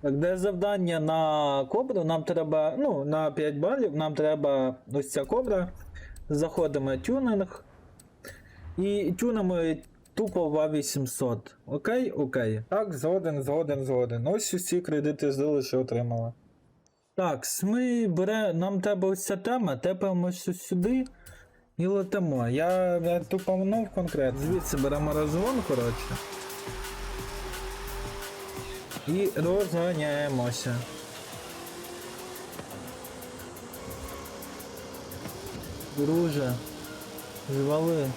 Так, де завдання на кобру, нам треба, ну, на 5 балів, нам треба ось ця кобра. Заходимо тюнинг. І тюнимо тупо в А800. Окей? Окей. Так, згоден, згоден, згоден. Ось усі кредити здали, що отримали. Так, ми бере, нам треба ось ця тема, тепаємося сюди і летимо. Я, я тупанув конкретно. Звідси беремо розгон, коротше. І розганяємося. Друже, звали.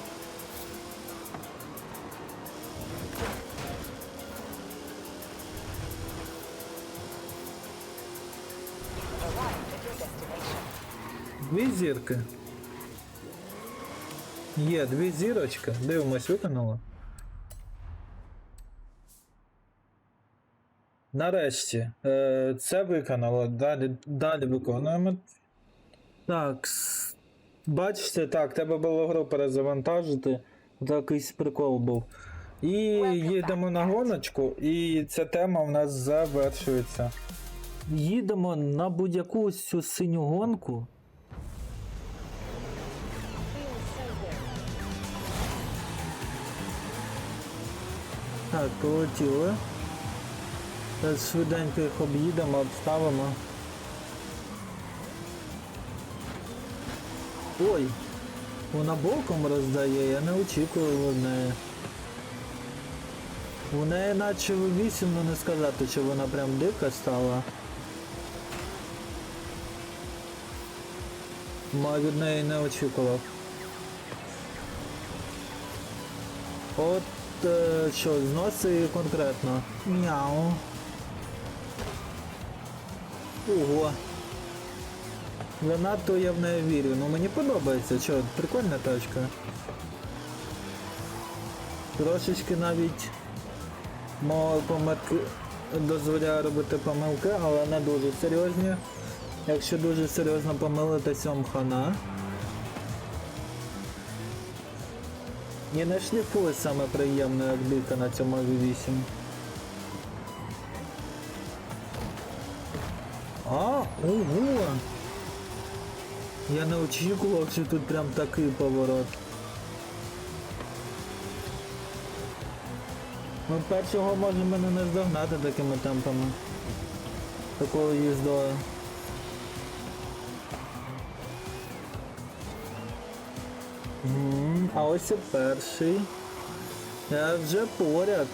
Arrived at your destination. Дві зірки. Є, дві зірочки. Дивимось, виконало. Нарешті. Е, це виконало. Далі, далі виконуємо. Так. Бачите, так, треба було гру перезавантажити. Такийсь прикол був. І їдемо на гоночку, і ця тема в нас завершується. Їдемо на будь-яку цю синю гонку. Так, полетіли. Зараз швиденько їх об'їдемо, обставимо. Ой! Вона боком роздає, я не очікував від неї. У неї наче V8, ну не сказати, що вона прям дика стала. Ма від неї не очікував. От е, що, зноси конкретно. Мяу. Ого. Занадто я в неї вірю. Ну мені подобається, що, прикольна тачка. Трошечки навіть мого помилки дозволяє робити помилки, але не дуже серйозні. Якщо дуже серйозно помилитися, хана. Не шліфує саме приємне, як на цьому V8. Ого! Я не очікував, що тут прям такий поворот. Ми першого можемо мене не здогнати такими темпами. Такою їздою. А ось і перший. Я вже поряд.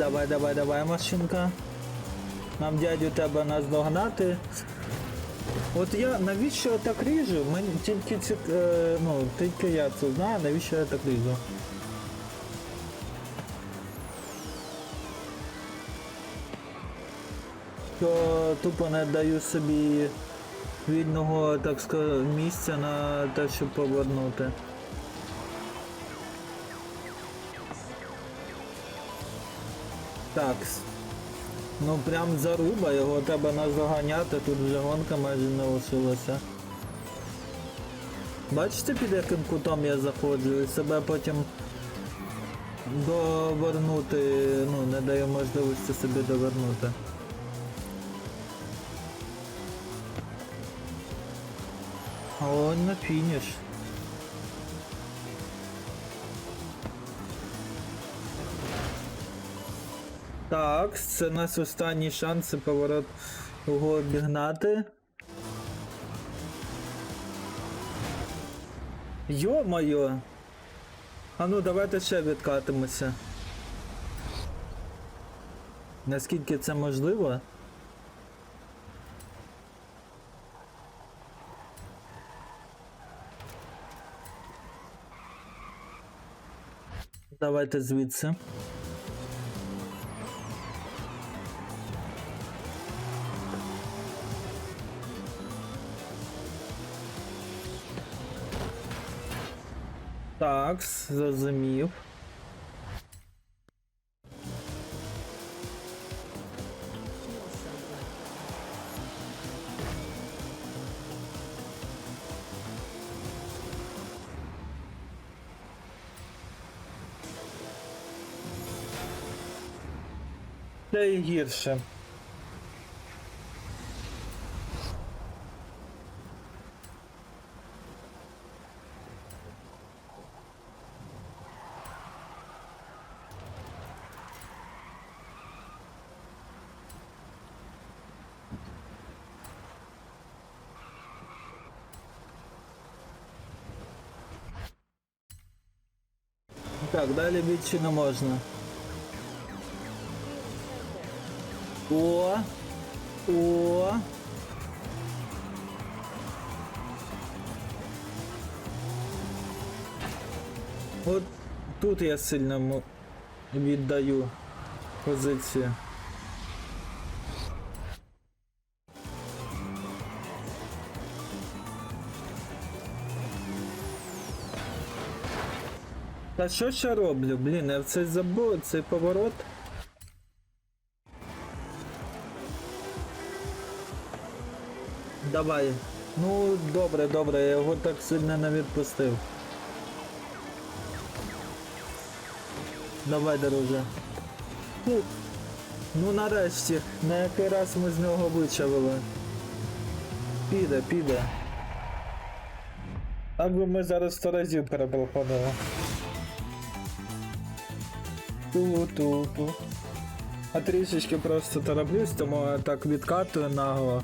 Давай, давай, давай, машинка. Нам дядю треба нас догнати. От я навіщо я так ріжу? Мені тільки ці, е, ну, тільки я це знаю, навіщо я так ріжу. Що тупо не даю собі вільного, так сказати, місця на те, щоб повернути. Так. Ну прям заруба, його треба наздоганяти, тут вже гонка майже не лишилася. Бачите, під яким кутом я заходжу і себе потім довернути, ну, не даю можливості собі довернути. О, на фініш. Так, це у нас останній шанс це поворот його обігнати. Йо-моє! А ну давайте ще відкатимося. Наскільки це можливо? Давайте звідси. Макс, зрозумів. Та й гірше. Так, далі більше не можна. О! О! От тут я сильно віддаю позицію. Та що я роблю? Блін, я в цей забув, цей поворот. Давай. Ну, добре, добре, я його так сильно не відпустив. Давай, друже. Фу. Ну нарешті, на який раз ми з нього вичавили. Піде, піде. Так би ми зараз сто разів перепроходили. Ту-ту-ту. А трішечки просто тороплюсь, тому я так відкатую нагло.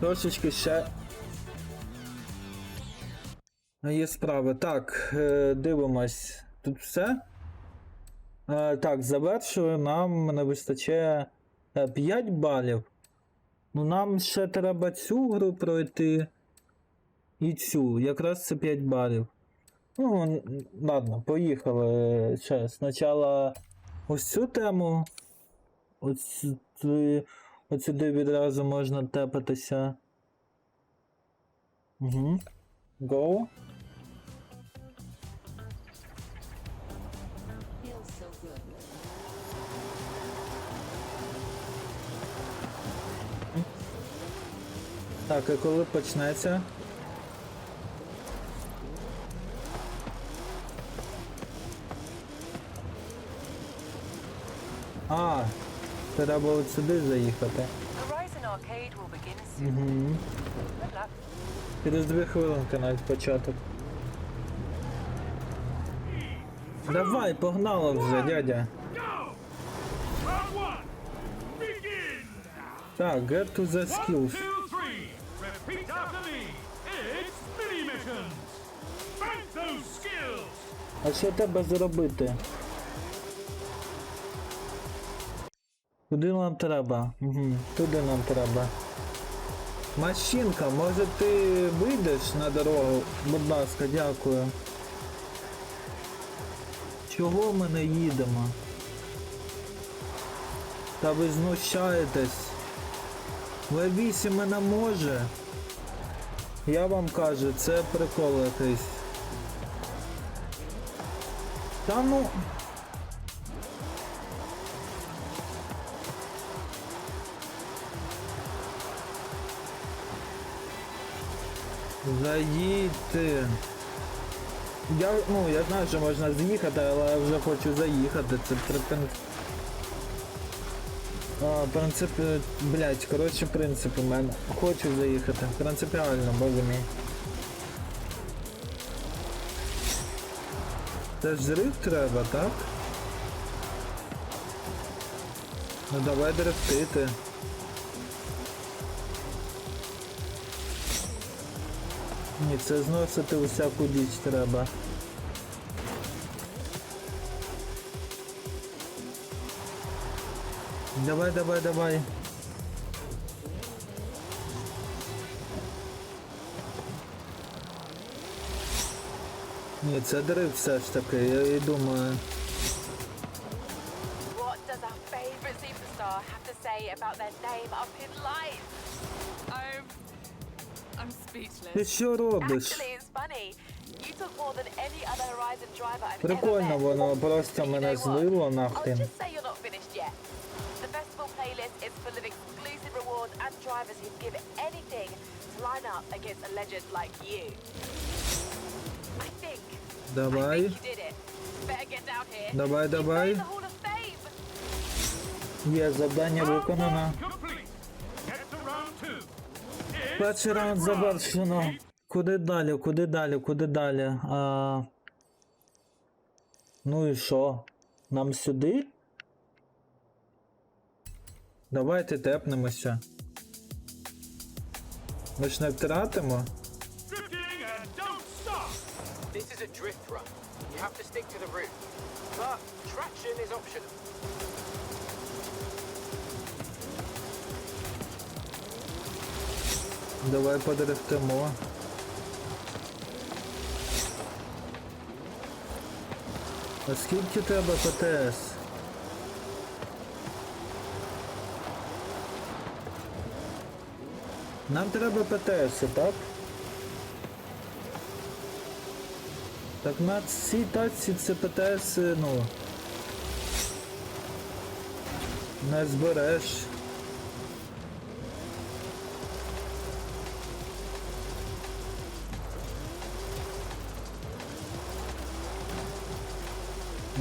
Трошечки ще. Є справи. Так, е, дивимось. Тут все. Е, так, завершили. Нам не вистачає 5 балів. Ну, нам ще треба цю гру пройти. І цю. Якраз це 5 балів. Ну, ладно, поїхали. Ще спочатку ось цю тему. Ось сюди відразу можна тепатися. Угу. Go. Так, і коли почнеться? А, треба от сюди заїхати. Угу. Через дві хвилинки навіть початок. Давай, погнали вже, дядя. Так, get to the skills. А що треба зробити? Куди нам треба? Угу. Туди нам треба. Машинка, може ти вийдеш на дорогу? Будь ласка, дякую. Чого ми не їдемо? Та ви знущаєтесь. В8 не може. Я вам кажу, це прикол. Та ну. Заїдьте. Я, ну, я знаю, що можна з'їхати, але я вже хочу заїхати. Це принцип. А, принцип, блять, коротше, принцип у мене. Хочу заїхати. Принципіально, боже мій. Це ж зрив треба, так? Ну давай дрифтити. Ні, це зносити усяку діч треба. Давай, давай, давай. Ні, це дрифт все ж таки, я і думаю. What does our favorite superstar have to say about their name up in lights? Horizon driver I've Прикольно, воно просто мене злило нахрен. Давай. Давай, давай. Є завдання виконано. Перший раунд завершено. Куди далі, куди далі, куди далі? А... Ну і що? Нам сюди? Давайте тепнемося. Ми ж не втратимо. This is a drift run. You have to stick to the route. But traction is optional. Давай подрифтимо. А скільки треба ПТС? Нам треба ПТС, так? Так на цій тачці це ПТС, ну. Не збереш.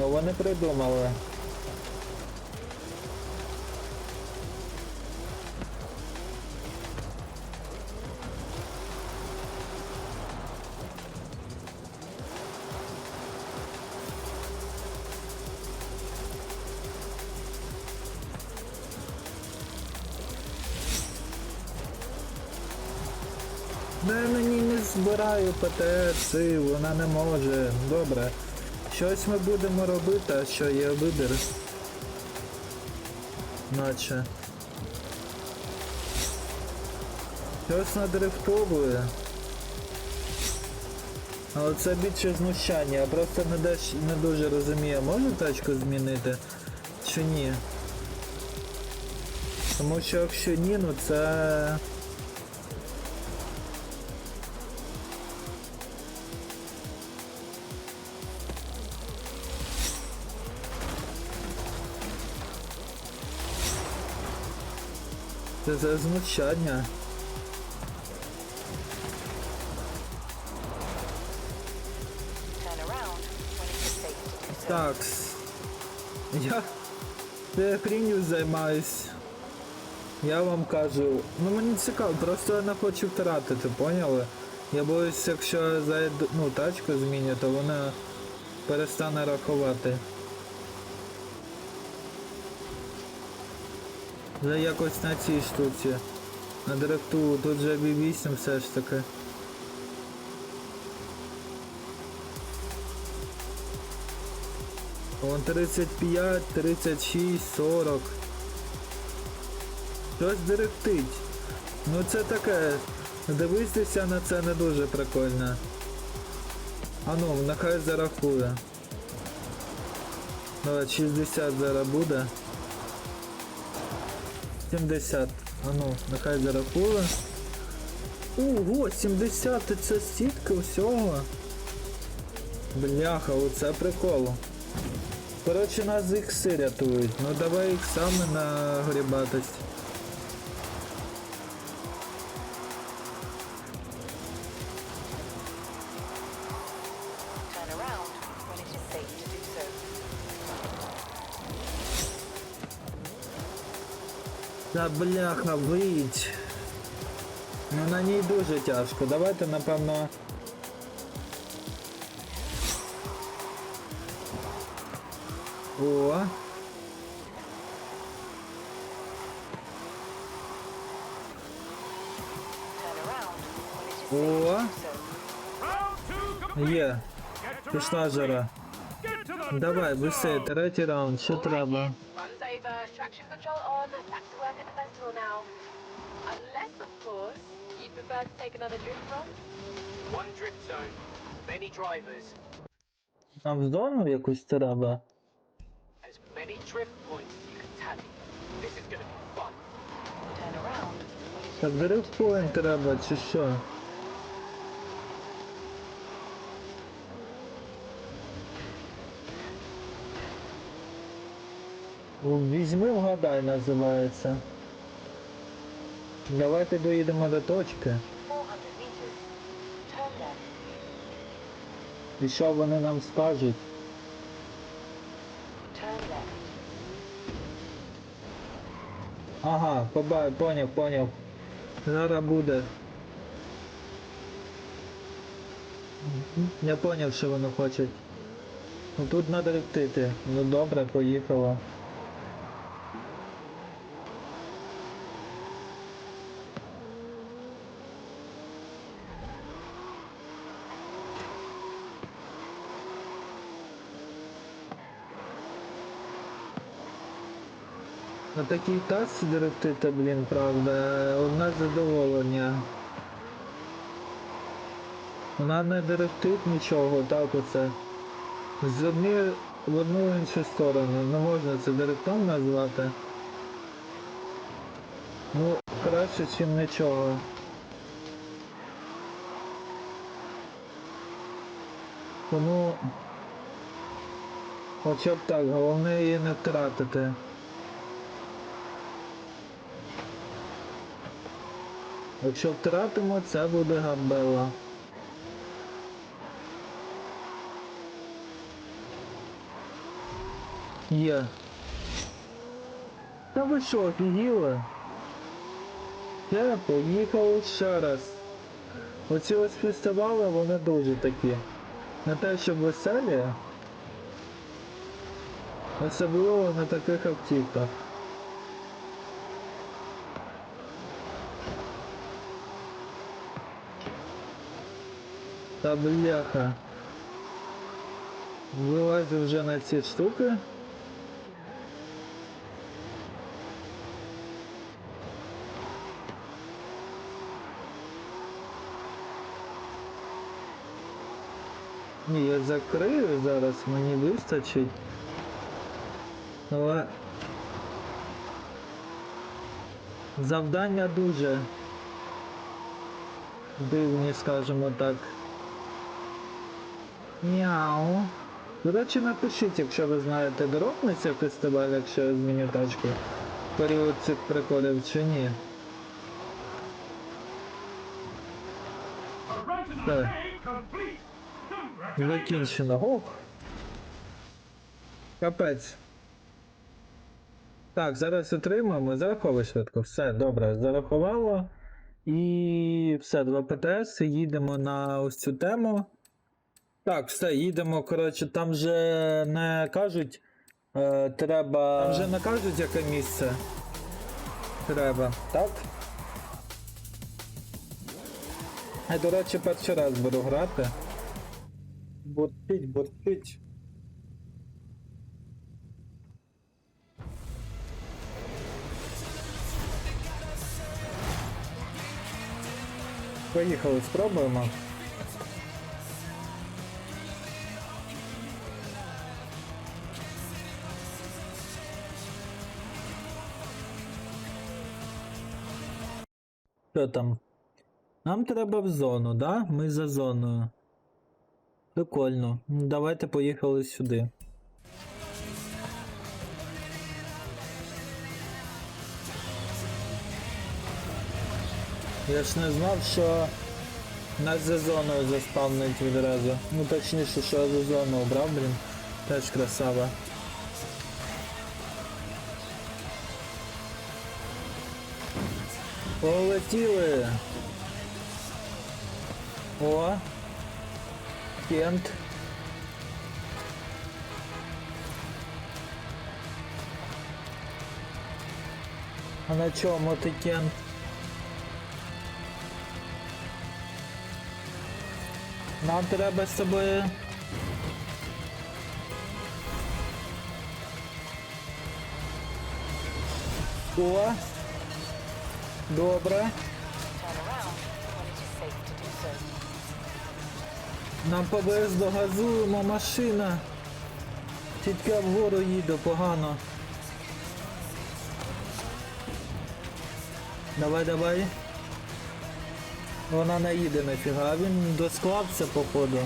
Вони придумали. Не мені не збираю ПТС, вона не може. Добре. Щось ми будемо робити, а що є вибір. Наче. Щось надрифтовує. Але це більше знущання, я просто не, деш, не дуже розумію, можу тачку змінити чи ні. Тому що якщо ні, ну це. Це за знущання. Такс. Я я займаюсь. Я вам кажу, ну мені цікаво, просто я не хочу втратити, поняли? Я боюсь, якщо я зайду, ну, тачку зміню, то вона перестане рахувати. Вже якось на цій штуці. На директу тут же B8 все ж таки. Вон 35, 36, 40. Щось директить. Ну це таке. Дивитися на це не дуже прикольно. А ну, нехай зарахує. Давай, 60 зараз буде. 70. А ну, нехай зарахує. Ого, 70 це стільки всього. Бляха, оце прикол. Коротше, нас ікси рятують. Ну давай іксами на грібатость. Та бляха, вить. Ну на ній дуже тяжко. Давайте, напевно. О. Turn around when it is safe О. to do so. Round two complete. Є. Get to Пішла round жара. three. Get to the Давай, drift висе, zone. третій раунд. Що треба? Runs over, traction control on. Back to work at the festival now. Unless, of course, you'd prefer to take another drift run. One drift zone. Many drivers. Нам в зону якусь треба. As many drift points as you can tally. This is gonna be fun. Turn around when it is Так дрифтпоінт треба, чи що? Візьми вгадай називається. Давайте доїдемо до точки. І що вони нам скажуть? Ага, побай, поняв, поняв. Зараз буде. Я поняв, що вони хочуть. Ну, тут треба втити. Ну добре, поїхала. Такий таз директити, блін, правда, одне задоволення. Вона не директить нічого, так оце. З однієї в одну іншу сторону. Не можна це директом назвати. Ну, краще, ніж нічого. Тому хоча б так, головне її не втратити. Якщо втратимо, це буде гамбела. Є. Та ви що, офігіли? Я поїхав ще раз. Оці ось фестивали, вони дуже такі. Не те, щоб веселі. Особливо на таких автівках. Та бляха. Вилазю вже на ці штуки. Ні, я закрию зараз, мені вистачить. Але завдання дуже дивні, скажімо так. Мяу. До речі, напишіть, якщо ви знаєте, дропнеться фестиваль, якщо я зміню тачку. Період цих приколів чи ні. Так. Закінчено. Ох. Капець. Так, зараз отримаємо. Зараховуй швидко. Все, добре, зарахувало. І все, 2 ПТС. Їдемо на ось цю тему. Так, все, їдемо. Коротше, там же не кажуть. Е, треба. Там же не кажуть, яке місце. Треба, так? Я, до речі, перший раз буду грати. Бурчить, бурчить. Поїхали, спробуємо. Що там? Нам треба в зону, да? Ми за зоною. Прикольно. Давайте поїхали сюди. Я ж не знав, що нас за зоною заспавнить відразу. Ну точніше, що я за зону обрав, блін. Теж красава. Полетіли! О! Кент. А на чому ти Кент? Нам треба з тобою. О! So. Нам повезло, газуємо машина. Тільки вгору їду погано. Давай, давай. Вона не їде нафіга, він досклався походу.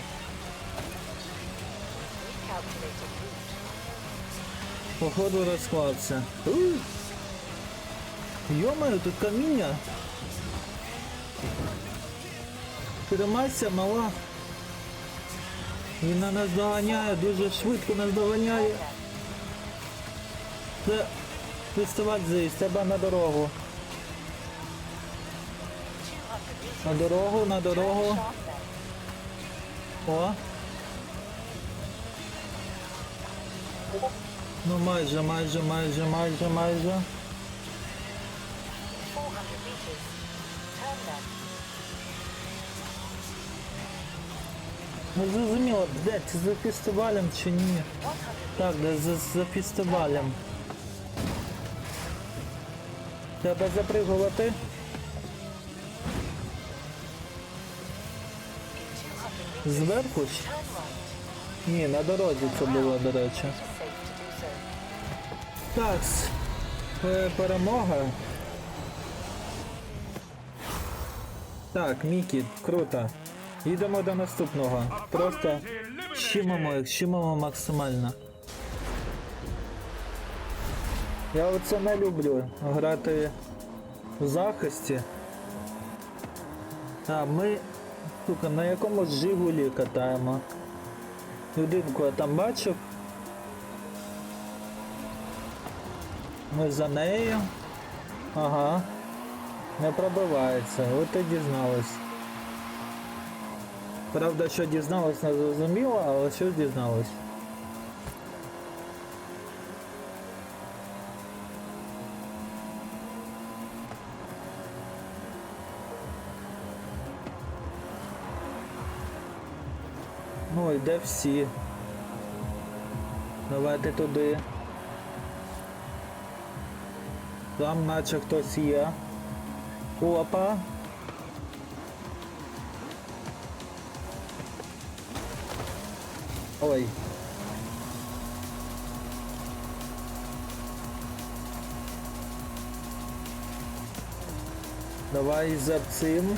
Походу розклався. Йомаю, тут каміння. Тримайся, мала. Він на нас доганяє, дуже швидко нас доганяє. Це Фестиваль заїзд, тебе на дорогу. На дорогу, на дорогу. О. Ну майже, майже, майже, майже, майже. Ну зрозуміло, де це за фестивалем чи ні? Так, де за, за фестивалем. Треба запригувати. Зверху? Ні, на дорозі це було, до речі. Так, перемога. Так, Мікі, круто. Їдемо до наступного. Просто щимимо їх, щимимо максимально. Я оце не люблю грати в захисті. А ми, сука, на якомусь Жигулі катаємо. Людинку я там бачив. Ми за нею. Ага. Не пробивається. От і дізналась. Правда, що дізналась, не зрозуміло, але що дізналась. Ну, йде всі. Давайте туди. Там наче хтось є. Опа. Ой. Давай за цим.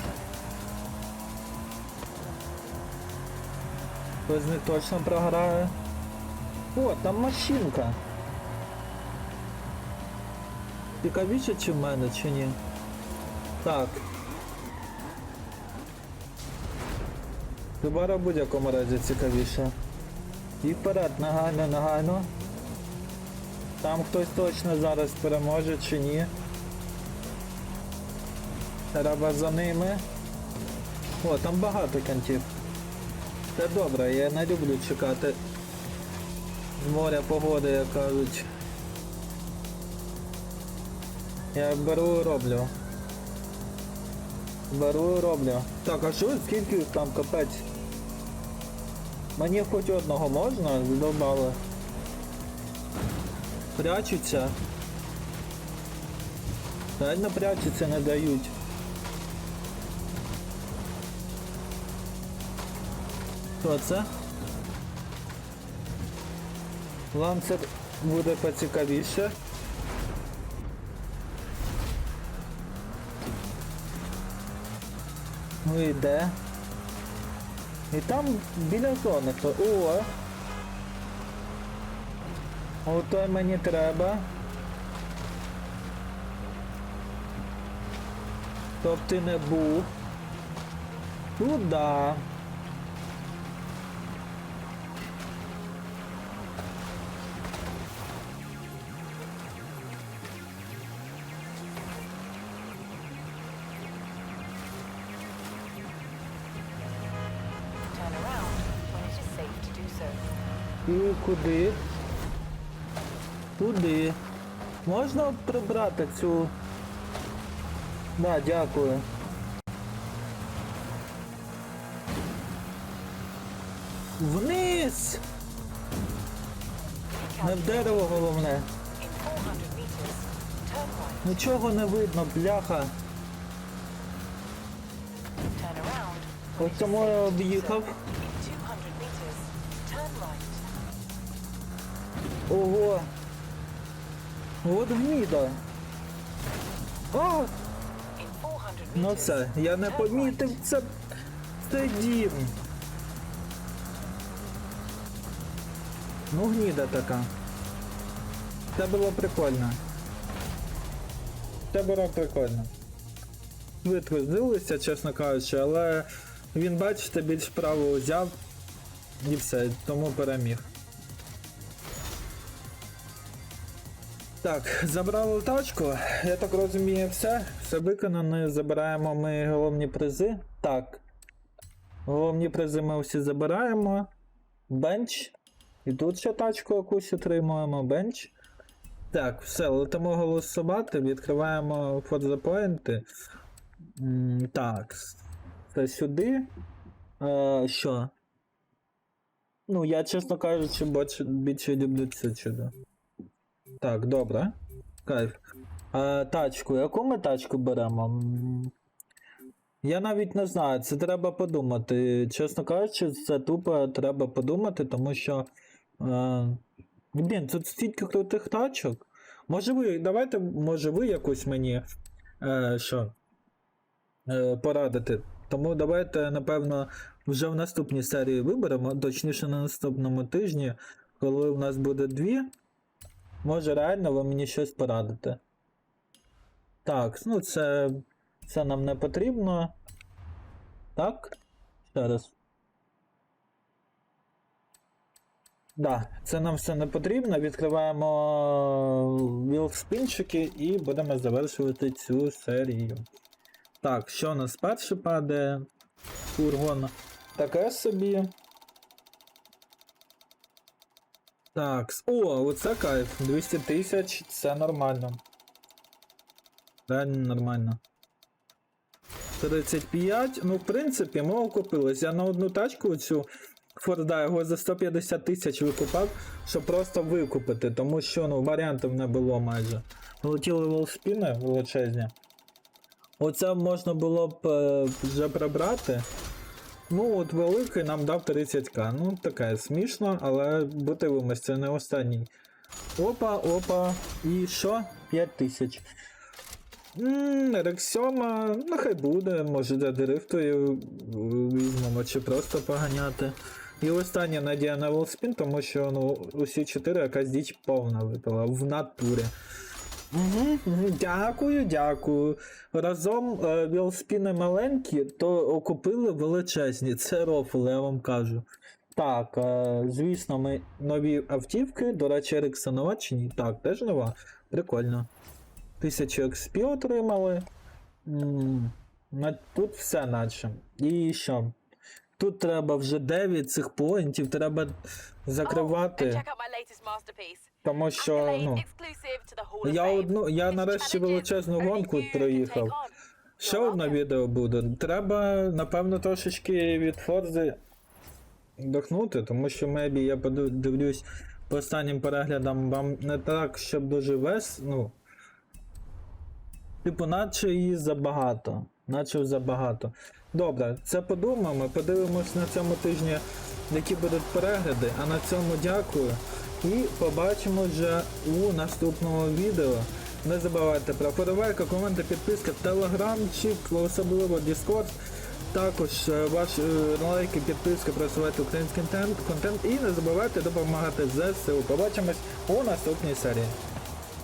Хтось них точно програє. О, там машинка. Цікавіше, чи в мене, чи ні? Так. Вибора в будь-якому разі цікавіше. І вперед, нагайно, нагайно. Там хтось точно зараз переможе чи ні. Треба за ними. О, там багато кантів. Це добре, я не люблю чекати з моря погоди, як кажуть. Я беру і роблю. Беру і роблю. Так, а що скільки там капець? Мені хоч одного можна, задовбали. Прячуться. Реально прячуться, не дають. Хто це? Ланцер буде поцікавіше. Ну і де? І там біля зони то. О! Ото мені треба. Тобто ти не був. Туда. І куди? Туди. Можна прибрати цю. Да, дякую. Вниз! Не в дерево головне. In 400 meters, turn right. Нічого не видно, бляха. Ось тому я об'їхав. Ого. От гніда. А! Ну все, я не помітив це. Це дім. Ну гніда така. Це було прикольно. Це було прикольно. Витрудилися, чесно кажучи, але він, бачите, більш право взяв і все, тому переміг. Так, забрали тачку. Я так розумію, все. Все виконано. Забираємо ми головні призи. Так. Головні призи ми всі забираємо. Бенч. І тут ще тачку якусь отримуємо. Бенч. Так, все, летимо голосувати, відкриваємо. М, Так. Це сюди. Е, що? Ну, я, чесно кажучи, більше люблю це чудо. Так, добре. Кайф. А, тачку. Яку ми тачку беремо? Я навіть не знаю, це треба подумати. Чесно кажучи, це тупо треба подумати, тому що. Е, блін, тут стільки крутих тачок. Може ви, давайте, може ви якусь мені е, що, е, порадити. Тому давайте, напевно, вже в наступній серії виберемо, точніше на наступному тижні, коли в нас буде дві. Може реально ви мені щось порадите. Так, ну це. Це нам не потрібно. Так? Ще раз. Да, це нам все не потрібно. Відкриваємо вілспінчики і будемо завершувати цю серію. Так, що у нас перше падає? Фургон. Таке собі. Так, о, оце кайф. 200 тисяч, це нормально. Реально нормально. 35, ну в принципі, ми окупились. Я на одну тачку цю Форда його за 150 тисяч викупав, щоб просто викупити, тому що ну, варіантів не було майже. Летіли волспіни величезні. Оце можна було б е, вже прибрати. Ну, от великий нам дав 30к. Ну, таке смішно, але подивимось, це не останній. Опа, опа. І що? 5 тисяч. Ммм, Рексьома, нехай буде, може за дрифтою е, візьмемо, чи просто поганяти. І остання надія на Волспін, тому що ну, усі 4 якась діч повна випала в натурі. Угу, угу, дякую, дякую. Разом е, велоспіни маленькі, то окупили величезні. Це рофл, я вам кажу. Так, е, звісно, ми нові автівки. До речі, Ерикса нова чи ні? Так, теж нова. Прикольно. 1000 XP отримали. М, на- Тут все наче. І що? Тут треба вже 9 цих поінтів, треба Oh, закривати. check Тому що, ну. Я одну, я нарешті величезну гонку проїхав. Ще одне відео буде. Треба, напевно, трошечки від Форзи вдохнути, тому що мебі я подивлюсь по останнім переглядам вам не так, щоб дуже вес, ну. Типу, наче її забагато. Наче забагато. Добре, це подумаємо, подивимось на цьому тижні, які будуть перегляди. А на цьому дякую. І побачимо вже у наступному відео. Не забувайте про вподобайку, коменти, підписка, телеграмчик, особливо Discord. Також е, ваші е, лайки, підписка, просувати український контент, контент і не забувайте допомагати ЗСУ. Побачимось у наступній серії.